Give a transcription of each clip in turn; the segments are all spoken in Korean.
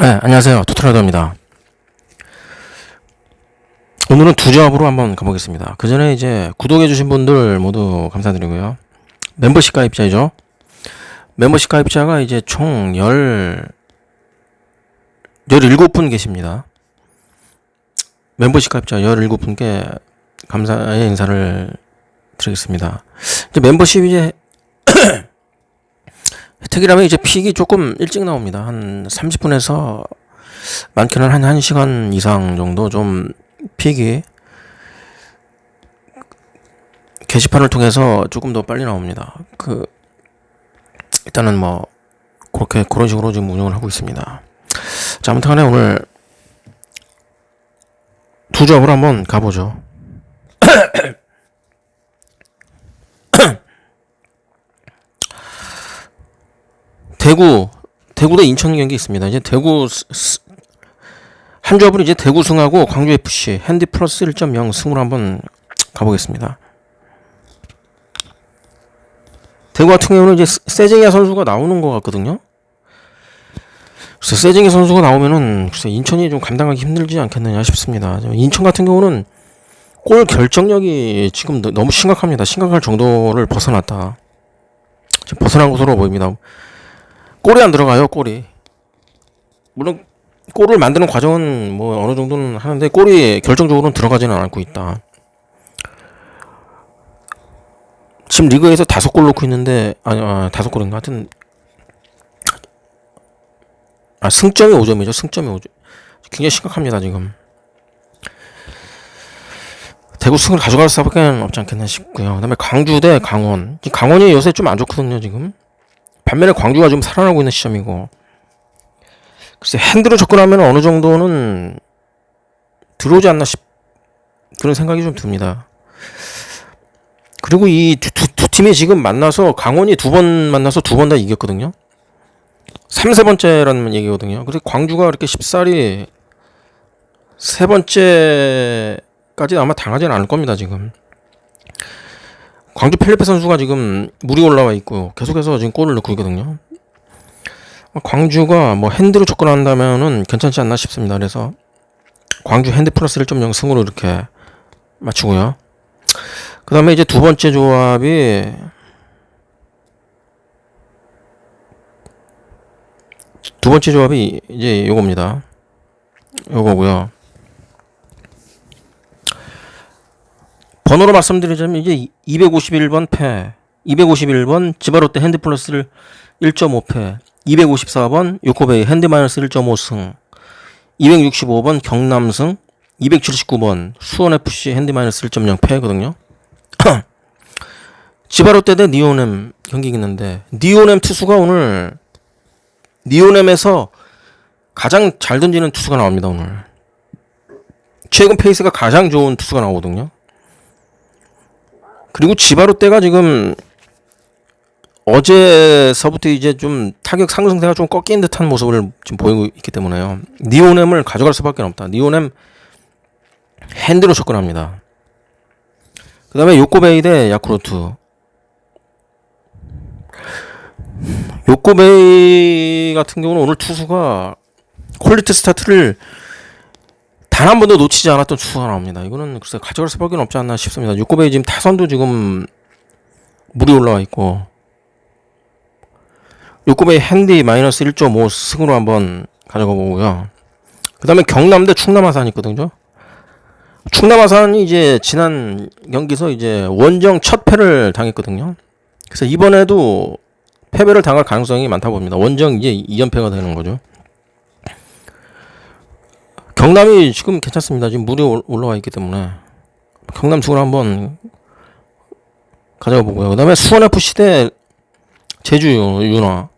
네, 안녕하세요. 토트라더입니다. 오늘은 두 조합으로 한번 가보겠습니다. 그 전에 이제 구독해주신 분들 모두 감사드리고요. 멤버십 가입자이죠. 멤버십 가입자가 이제 총 열, 17분 계십니다. 멤버십 가입자 17분께 감사의 인사를 드리겠습니다. 이제 멤버십 이제 혜택이라면 이제 픽이 조금 일찍 나옵니다. 한 30분에서 많게는 한 1시간 이상 정도 좀 픽이 게시판을 통해서 조금 더 빨리 나옵니다. 그 일단은 뭐 그렇게 그런 식으로 지금 운영을 하고 있습니다. 자, 아무튼 간에 오늘 두 조합으로 한번 가보죠. 대구 대구 대 인천 경기 있습니다. 이제 대구 스- 스- 한 조합은 이제 대구 승하고 광주 FC 핸디 플러스 1.0 승으로 한번 가보겠습니다. 대구 같은 경우는 이제 세- 세징야 선수가 나오는 것 같거든요. 그래서 세징야 선수가 나오면은 글쎄 인천이 좀 감당하기 힘들지 않겠느냐 싶습니다. 인천 같은 경우는 골 결정력이 지금 너- 너무 심각합니다. 심각할 정도를 벗어났다. 벗어난 것으로 보입니다. 골이 안 들어가요, 골이. 물론 골을 만드는 과정은 뭐 어느 정도는 하는데 골이 결정적으로는 들어가지는 않고 있다. 지금 리그에서 다섯 골 넣고 있는데 아니 아, 다섯 골인가 하여튼 아 승점이 5점이죠. 승점이 5점. 굉장히 심각합니다, 지금. 대구 승을 가져갈 수밖에 없지 않겠나 싶고요. 그다음에 광주 대 강원. 강원이 요새 좀 안 좋거든요, 지금. 반면에 광주가 좀 살아나고 있는 시점이고 글쎄 핸드로 접근하면 어느 정도는 들어오지 않나 싶 그런 생각이 좀 듭니다. 그리고 이두두 팀이 지금 만나서 강원이 두 번 만나서 두 번 다 이겼거든요. 3, 세 번째라는 얘기거든요. 그래서 광주가 이렇게 쉽사리 세 번째까지 아마 당하지는 않을 겁니다, 지금. 광주 펠리페 선수가 지금 물이 올라와 있고 계속해서 지금 골을 넣고 있거든요. 광주가 뭐 핸드로 접근한다면은 괜찮지 않나 싶습니다. 그래서 광주 핸드 플러스 1.0 승으로 이렇게 맞추고요. 그 다음에 이제 두 번째 조합이 두 번째 조합이 이제 요겁니다. 요거고요. 번호로 말씀드리자면 이제 251번 패, 251번 지바롯데 핸드 플러스를 1.5패, 254번 요코베이 핸드 마이너스 1.5승, 265번 경남승, 279번 수원 FC 핸드 마이너스 1.0 패거든요. 지바롯데 대 니오넴 경기 있는데 니오넴 투수가 오늘 니오넴에서 가장 잘 던지는 투수가 나옵니다 오늘. 최근 페이스가 가장 좋은 투수가 나오거든요. 그리고 지바롯데가 지금 어제서부터 이제 좀 타격 상승세가 좀 꺾인 듯한 모습을 지금 보이고 있기 때문에요. 니오넴을 가져갈 수밖에 없다. 니오넴 핸드로 접근합니다. 그 다음에 요코베이 대 야쿠르트. 요코베이 같은 경우는 오늘 투수가 퀄리티 스타트를 단 한 번도 놓치지 않았던 투수가 나옵니다. 이거는 글쎄 가져갈 수밖에 없지 않나 싶습니다. 요코베이 지금 타선도 지금 물이 올라와 있고 요코베이 핸디 마이너스 1.5 승으로 한번 가져가 보고요. 그 다음에 경남대 충남아산 있거든요. 충남아산이 이제 지난 경기에서 이제 원정 첫 패를 당했거든요. 그래서 이번에도 패배를 당할 가능성이 많다 봅니다. 원정 이제 2연패가 되는 거죠. 경남이 지금 괜찮습니다. 지금 물이 올- 올라와 있기 때문에 경남 승을 한번 가져가 보고요. 그다음에 수원 FC 대 제주 윤화.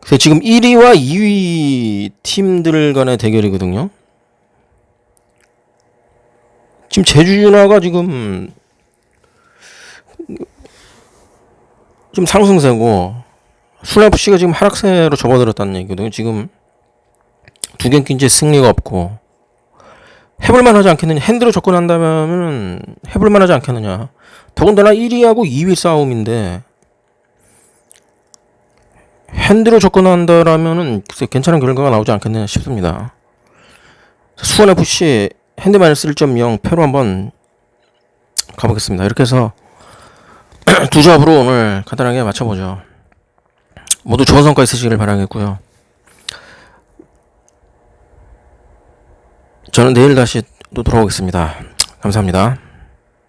그래서 지금 1위와 2위 팀들 간의 대결이거든요. 지금 제주 윤화가 지금 좀 상승세고 수원 FC가 지금 하락세로 접어들었다는 얘기거든요. 지금 두 경기 이제 승리가 없고 해볼만 하지 않겠느냐 핸드로 접근한다면은 해볼만 하지 않겠느냐 더군다나 1위하고 2위 싸움인데 핸드로 접근한다라면은 괜찮은 결과가 나오지 않겠나 싶습니다. 수원 FC 핸드 마이너스 1.0 패로 한번 가보겠습니다. 이렇게 해서 두 조합으로 오늘 간단하게 맞춰보죠. 모두 좋은 성과 있으시길 바라겠고요. 저는 내일 다시 또 돌아오겠습니다. 감사합니다.